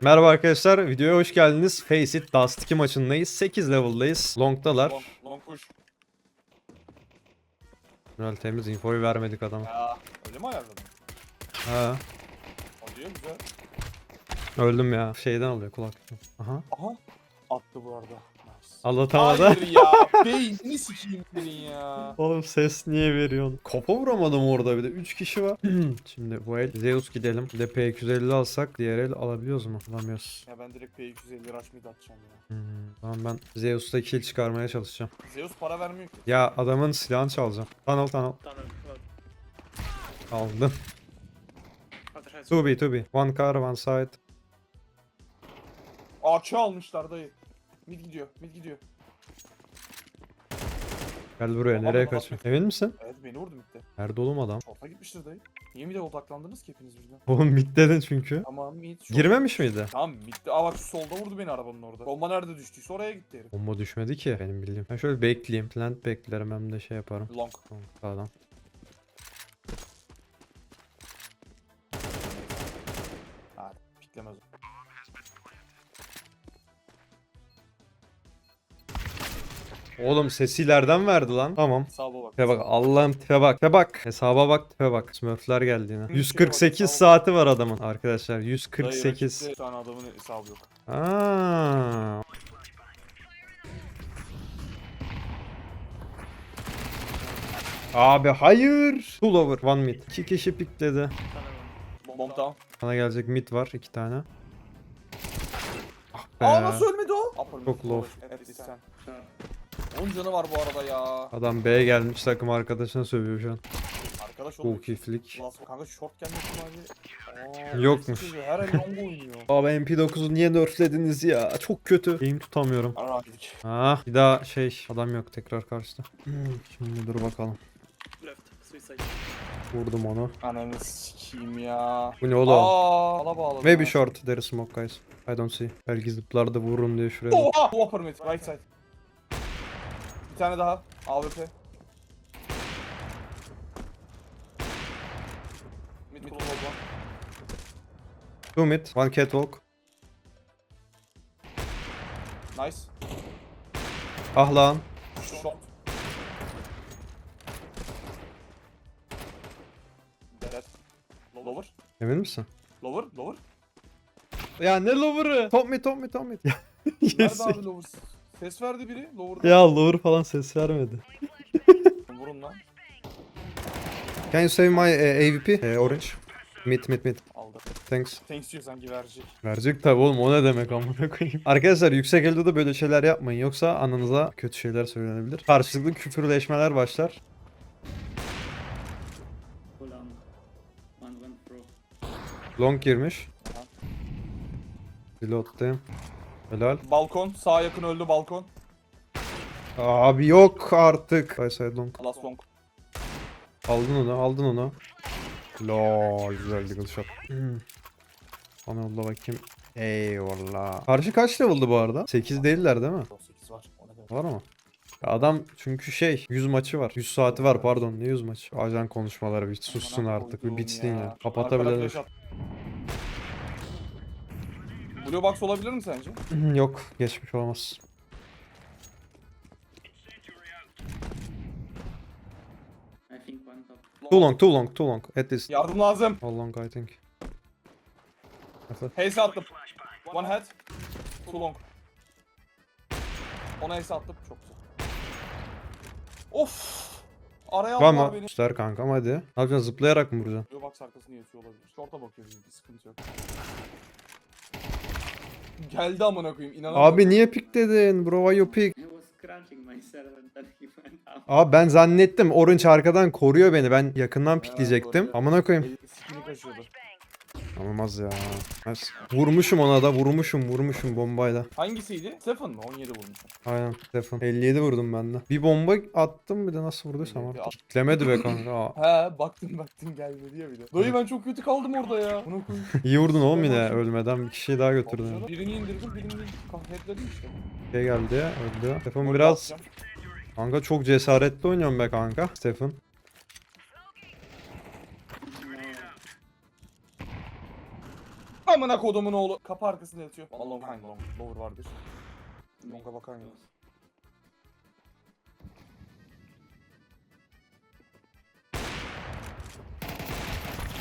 Merhaba arkadaşlar, videoya hoş geldiniz. Face It Dust 2 maçındayız. 8 level'dayız. Long'dalar. Long, long push. Güzel temiz infoyu vermedik adama. Ya öyle mi ayarladın? Ha, öldüm ya. Şeyden alıyor kulak. Aha. Aha. Attı bu arada. Nice. Anlatamadı. Hayır ya. Beynini sikeyim senin ya. Oğlum ses niye veriyorsun? Kafa vuramadım orada bir de. 3 kişi var. Şimdi bu el Zeus gidelim. Bir de P250 alsak diğer el alabiliyoruz mu? Alamıyoruz. Ya ben direkt P250 rush mid atacağım ya. Hmm, tamam ben Zeus'ta kill çıkarmaya çalışacağım. Zeus para vermiyor ki. Ya adamın silahını çalacağım. Tunnel tunnel. Tunnel. Aldım. 2B 2B. One car one side. Arçı almışlar dayı. Mid gidiyor. Mid gidiyor. Gel buraya Adam nereye bana kaçıyorsun? Emin misin? Evet beni vurdu midde. Nerede oğlum adam? Şorta gitmiştir dayı. Niye mid'e odaklandınız ki hepiniz birden? Oğlum mid dedin çünkü. Tamam mid. short. Girmemiş miydi? Tamam midde. Aa bak şu solda vurdu beni arabanın orada. Bomba nerede düştüyse oraya gitti herif. Bomba düşmedi ki benim bildiğim. Ben şöyle bekleyeyim. Plant beklerim hem de şey yaparım. Long. Tamam, sağdan. Ha piklemez. o. Oğlum ses ilerden verdi lan. Tamam. Hesaba bak. Tepe bak. Allah'ım tepe bak. Tepe bak. Hesaba bak tepe bak. Smurfler geldi yine. 148 saati var adamın arkadaşlar. 148. Dayı, rakipte şu an adamın hesabı yok. Aa. Abi hayır. Pullover one mid. İki kişi pikledi. Bomb down. Bana gelecek mid var iki tane. Ah be. Aa nasıl ölmedi o? Çok low. Evet. 10 canı var bu arada ya. Adam B'ye gelmiş takım arkadaşına sövüyor şu an. Arkadaş oğlum. Bu kiflik. Kanka short gelmiş abi? Aa, Yokmuş. Her el long oynuyor. Abi MP9'u niye nerflediniz ya? Çok kötü. Aim tutamıyorum. Ara. Ah bir daha şey adam yok tekrar karşıda. Hmm, Şimdi dur bakalım. Vurdum onu. Ananı sikeyim ya. Bu ne oğlum? Aa, ala. Maybe ha. short there is smoke guys. I don't see. Belki zıplarda vururum diye şuraya. Oha! Whopper mid, right side. Bir tane daha. AWP. Mid mid bomba. Two mid. One catwalk. Nice. Ah lan. Shot. Dead. Lower. Emin misin? Lower. Lower. Ya ne lower'ı? Top mid top mid top mid. yes. Nerede abi lower? Ses verdi biri. Lower'da. Ya lower falan ses vermedi. Vurun lan. Can you save my eh, AVP? Eh, orange. Mid mid mid. Aldı. Thanks. Thanks diyor sanki verecek. Verecek tabi oğlum o ne demek amına koyayım. Arkadaşlar yüksek elde de böyle şeyler yapmayın yoksa ananıza kötü şeyler söylenebilir. Karşılıklı küfürleşmeler başlar. Long girmiş. Aha. Reload'dayım. Helal. Balkon. Sağa yakın öldü balkon. Abi yok artık. Ay side long. Last long. Aldın onu aldın onu. Lol güzel deagle shot. Hmm. Bana yolla bakayım. Eyvallah. Karşı kaç level'dı bu arada? 8 değiller değil mi? 8 var. O ne demek? Var mı? Ya Adam çünkü şey 100 maçı var. 100 saati var pardon ne 100 maçı. Ajan konuşmaları bir sussun artık bir bitsin ya. Kapatabilir. Blue box olabilir mi sence? Yok geçmiş olmaz. I think one top. Too long too long too long. At least. Yardım lazım. How long I think. Haze attım. One head. Too long. Ona haze attım. Çok güzel. Of. Araya Var aldılar mı? beni. İşler kankam hadi. Ne yapacaksın zıplayarak mı vuracaksın? Blue box arkasını yatıyor olabilir. Short'a bakıyoruz bir sıkıntı yok. Geldi amına koyayım inanamıyorum. Abi niye pik dedin? Bro why you pick? Abi ben zannettim Orange arkadan koruyor beni. Ben yakından pikleyecektim. Amına koyayım. Sikini. Olmaz ya. Nice. Vurmuşum ona da vurmuşum vurmuşum bombayla. Hangisiydi? Stephen mı? 17 vurmuş. Aynen Stefan. 57 vurdum ben de. Bir bomba attım bir de nasıl vurduysam artık. Kitlemedi be kanka. He baktım baktım gelmedi ya bir de. Dayı ben çok kötü kaldım orada ya. Bunu. İyi vurdun oğlum yine ölmeden bir kişiyi daha götürdün. Birini indirdim birini kahretledim işte. Şey geldi öldü. Stefan biraz kanka çok cesaretli oynuyorum be kanka. Stefan. Amına kodumun oğlu. Kapı arkasında yatıyor. Valla long hangi long. Lower vardır. Long'a bakan yok.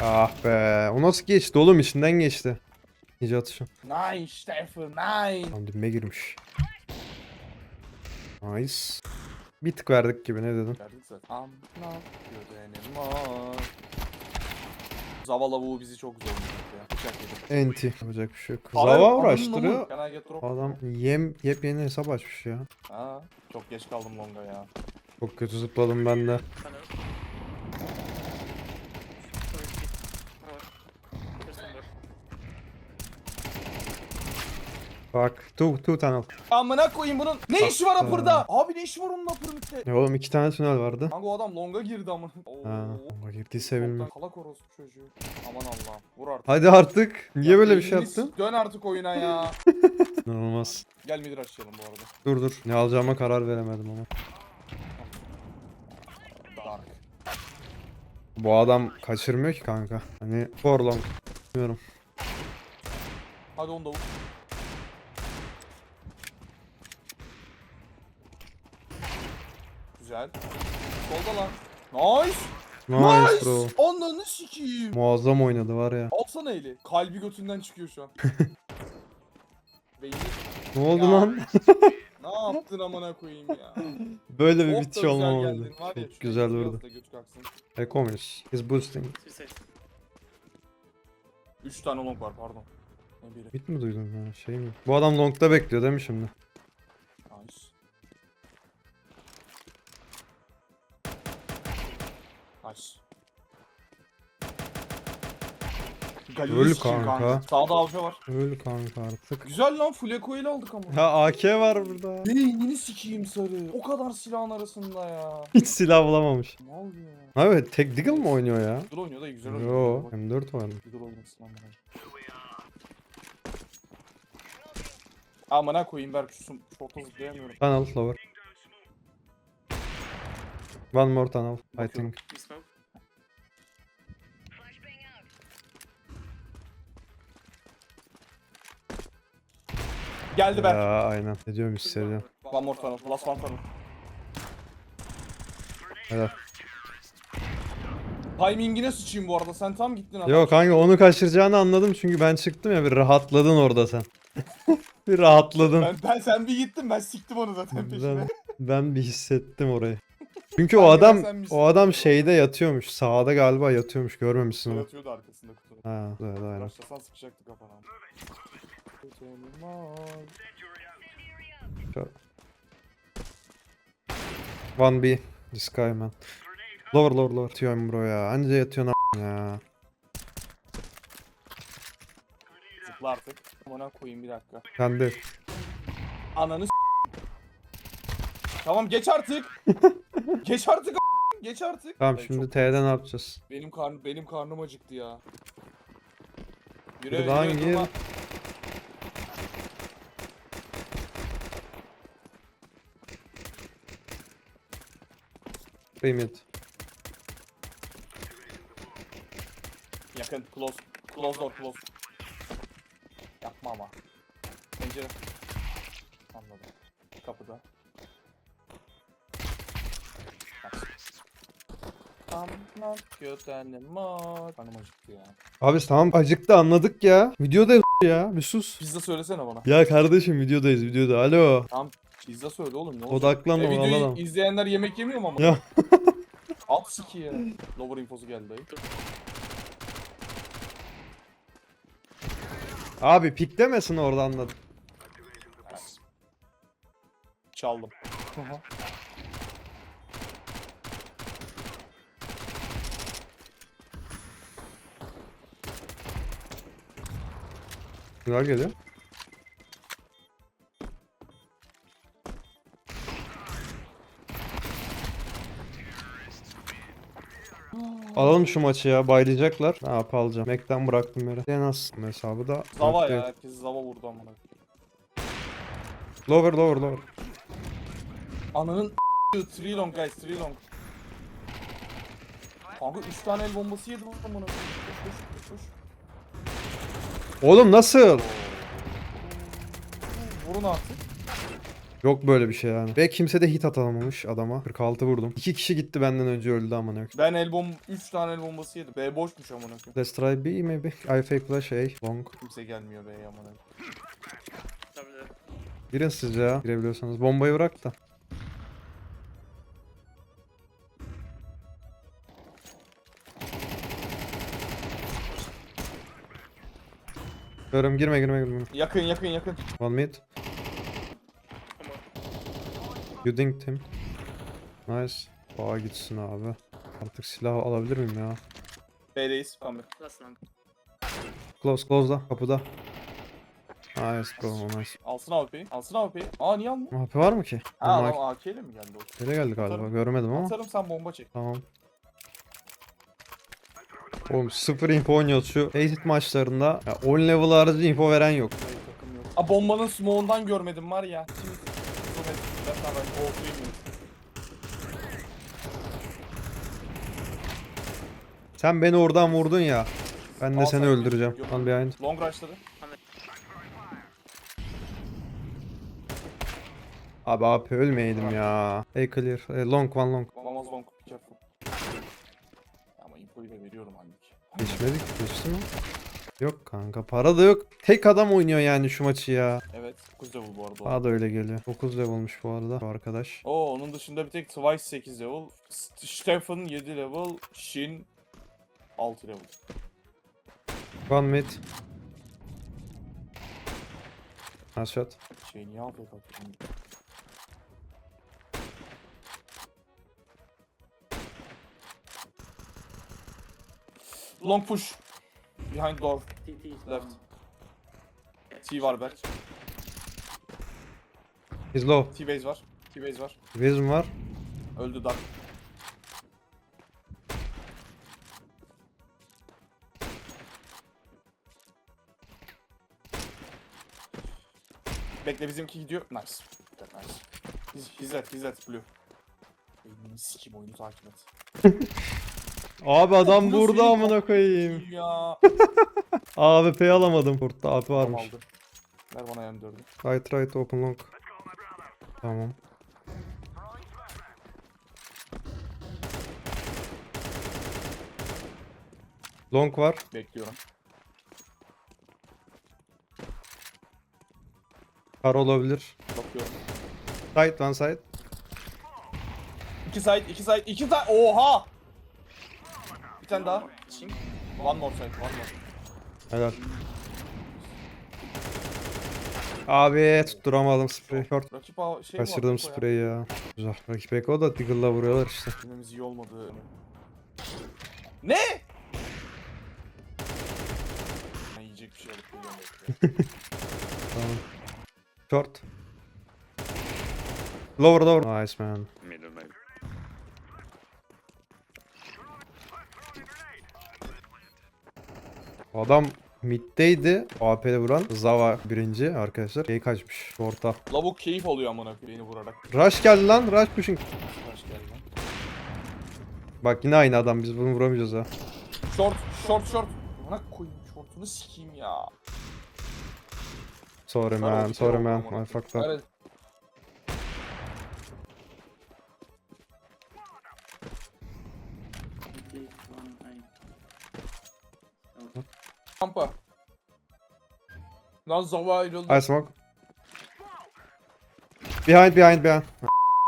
Ah be. O nasıl geçti oğlum içinden geçti. İyice atışı. Nice Stefan nice. Tam dibime girmiş. Nice. Bir tık verdik gibi ne dedin? Verdik zaten. Amına gödenim var. Zavala bu bizi çok zorladı ya. Bıçak yedim. Enti. Yapacak bir şey yok. Zava uğraştırıyor. ananın amı. Can I get drop? Adam yem yepyeni hesap açmış ya. Ha, çok geç kaldım longa ya. Çok kötü zıpladım ben de. Tunnel. There's one more. Bak. Two, two tunnel. Amına koyayım bunun. Ne işi var Ah, apırda? Abi ne işi var onun apırda? Ya oğlum iki tane tünel vardı. Kanka o adam longa girdi ama. Ha, ama girdiyse bilmem. Kala orospu çocuğu. Aman Allah'ım. Vur artık. Hadi artık. Niye Ya böyle bir şey yaptın? Dön artık oyuna ya. İnanılmaz. Gel midir açalım bu arada. Dur dur. Ne alacağıma karar veremedim ama. Dark. Bu adam kaçırmıyor ki kanka. Hani for long. Bilmiyorum. Hadi onu da vur. Güzel. Solda lan. Nice. Nice bro. Ananı sikeyim. Muazzam oynadı var ya. Alsana eli. Kalbi götünden çıkıyor şu an. Beyni Ne oldu Ya. lan? ne yaptın amına koyayım ya. Böyle bir da bitiş güzel olmamalı. Çok güzel vurdu. Ekomiş. Is boosting. Suicide. 3 tane long var pardon. Bit mi duydun ya? Şey mi? Bu adam long'da bekliyor değil mi şimdi? Nice. Öl sikeyim kanka. Sağda avcı var. Öl kanka artık. Güzel lan full eco ile aldık ama. Ha AK var burada. Beynini sikeyim sarı. O kadar silahın arasında ya. Hiç silah bulamamış. Ne oluyor? Abi tek Deagle mı oynuyor ya? Güzel oynuyor da güzel oynuyor. Yo Bak, M4 oynadı. Güzel oynasın amına. Amına koyayım Berk şu sun- şorta zıplayamıyorum. Tunnel lower. One more tunnel I think. We Geldi Berk. Ya aynen. Ne diyorum hissediyorum. One more tunnel. Last one tunnel. Helal. Timingine sıçayım bu arada. Sen tam gittin adam. Yok kanka onu kaçıracağını anladım çünkü ben çıktım ya bir rahatladın orada sen. bir rahatladın. Ben, ben sen bir gittin ben siktim onu zaten Ben, peşine. ben bir hissettim orayı. Çünkü o adam o adam şeyde yatıyormuş. Sağda galiba yatıyormuş. Görmemişsin onu. Yatıyordu arkasında kutunun. Ha, evet aynen. Başlasan sıkacaktı kafana. One B. This guy man. Lower lower lower. Yatıyorum bro ya. Anca yatıyorsun ya. Zıpla artık. Amına koyayım bir dakika. Ben de. Ananı s- Tamam geç artık. geç artık a- Geç artık. Tamam Ay, şimdi çok- T'de ne yapacağız? Benim karnım benim karnım acıktı ya. Yürü yürü, gir. durma. Remit. Yakın close. Close door close. Yapma ama. Pencere. Anladım. Kapıda. Anlat götenim var. Karnım acıktı ya. Abi tamam acıktı anladık ya. Videodayız ya. Bir sus. Pizza söylesene bana. Ya kardeşim videodayız videoda. Alo. Tamam pizza söyle oğlum ne olacak? Odaklan E, videoyu alalım. izleyenler yemek yemiyor mu ama? Ya. At siki ya. Lower infosu geldi dayı. Abi piklemesin orada anladım. Çaldım. Güzel geliyor. Alalım şu maçı ya baylayacaklar. Ne yap alacağım. Mac'ten bıraktım yere. En az hesabı da. Zava ya. Herkes zava vurdu amına. Lower lower lower. Ananın three long guys three long. Kanka 3 tane el bombası yedim amına. Koş koş koş. Oğlum nasıl? Vurun artık. Yok böyle bir şey yani. Ve kimse de hit atamamış adama. 46 vurdum. 2 kişi gitti benden önce öldü amına koyayım. Ben el bom 3 tane el bombası yedim. B boşmuş amına koyayım. Let's try B maybe. I fake flash A. Long. Kimse gelmiyor B'ye amına koyayım. Girin siz ya. Girebiliyorsanız. Bombayı bırak da. Görüm girme girme girme. Yakın yakın yakın. One mid. You dinked him. Nice. Bağa gitsin abi. Artık silah alabilir miyim ya? B'deyiz. Last long. Close close'da kapıda. Nice bro nice. Alsın AWP'yi. Alsın AWP'yi. Aa niye almıyor? AP var mı ki? Ha Ama adam AK ile mi geldi o? Nereye geldi galiba Atarım. görmedim ama. Atarım sen bomba çek. Tamam. Oğlum sıfır info oynuyoruz şu Aced maçlarında. Ya 10 level harici info veren yok. Hayır, takım yok. Aa bombanın smoke'undan görmedim var ya. Şimdi Ben sana ben korkuyum ya. Sen beni oradan vurdun ya. Ben de Al seni sen. öldüreceğim. One behind. Long rushladı. Abi AP ölmeyeydim ya. Hey clear. Hey, long one long. Vamaz long. Careful. Ama infoyu da veriyorum halbuki. Geçmedik. Geçti mi? Yok kanka para da yok. Tek adam oynuyor yani şu maçı ya. Evet. 9 level bu arada. Bana da öyle geliyor. 9 level'mış bu arada bu arkadaş. Oo onun dışında bir tek Twice 8 level. St- Stefan 7 level. Shin 6 level. One mid. Nice shot. Şey niye AFK atıyorsun? Long push. Behind door. TT is Left. T var Berk. He's low. T-base var. T-base var. Wisdom var. Öldü Dark. Bekle bizimki gidiyor. Nice. Nice. He's at blue. Beynini sikim oyunu takip et. Abi adam Nasıl burada iyi amına koyayım. Ya. AWP alamadım. Kurtta AP varmış. aldı. Ver bana M4'ü. Right right open long. Tamam. Long var. Bekliyorum. Kar olabilir. Bakıyorum. Side one side. İki side, iki side, iki side. Oha! Bir tane daha. One more side, one more. Helal. Abi tutturamadım spreyi. Short. Rakip şey mi var? Kaçırdım Eko ya? spreyi ya. Güzel. Rakip Eko da Diggle'la vuruyorlar işte. Günümüz iyi olmadı. Ne? Ben yiyecek bir şey alıp bekle. Tamam. Short. Lower lower. Nice man. Adam middeydi. AP'de vuran. Zava birinci arkadaşlar. Şey kaçmış. Orta. Lavuk keyif alıyor amına koyayım beni vurarak. Rush geldi lan. Rush pushing. Kaç geldi lan. Bak yine aynı adam. Biz bunu vuramayacağız ha. Short, short, short. Bana koyayım shortunu sikeyim ya. Sorry man. Sorry man. I fucked up. Lan Zava ayrıldı. I smoke. Behind behind behind.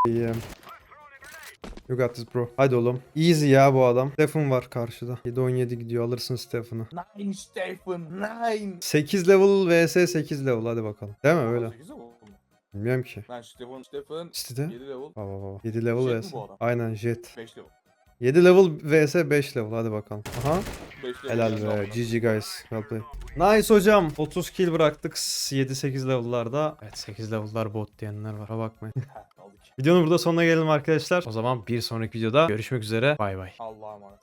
İyiyim. You got this bro. Hadi oğlum. Easy ya bu adam. Stephen var karşıda. 7-17 gidiyor. Alırsın Stephen'ı. Nine Stephen, nine. 8 level vs 8 level. Hadi bakalım. Değil mi öyle? Sekiz level mi? Bilmiyorum ki. Ben Stephen, Stephen City'de. 7 level, Baba baba. 7 level vs. Aynen jet. 5 level. 7 level vs 5 level. Hadi bakalım. Aha. 5 level. Helal be. GG guys. Well played. Nice hocam. 30 kill bıraktık 7-8 level'larda. Evet 8 level'lar bot diyenler var. Ha bakmayın. Videonun burada sonuna gelelim arkadaşlar. O zaman bir sonraki videoda görüşmek üzere. Bay bay. Allah'a emanet.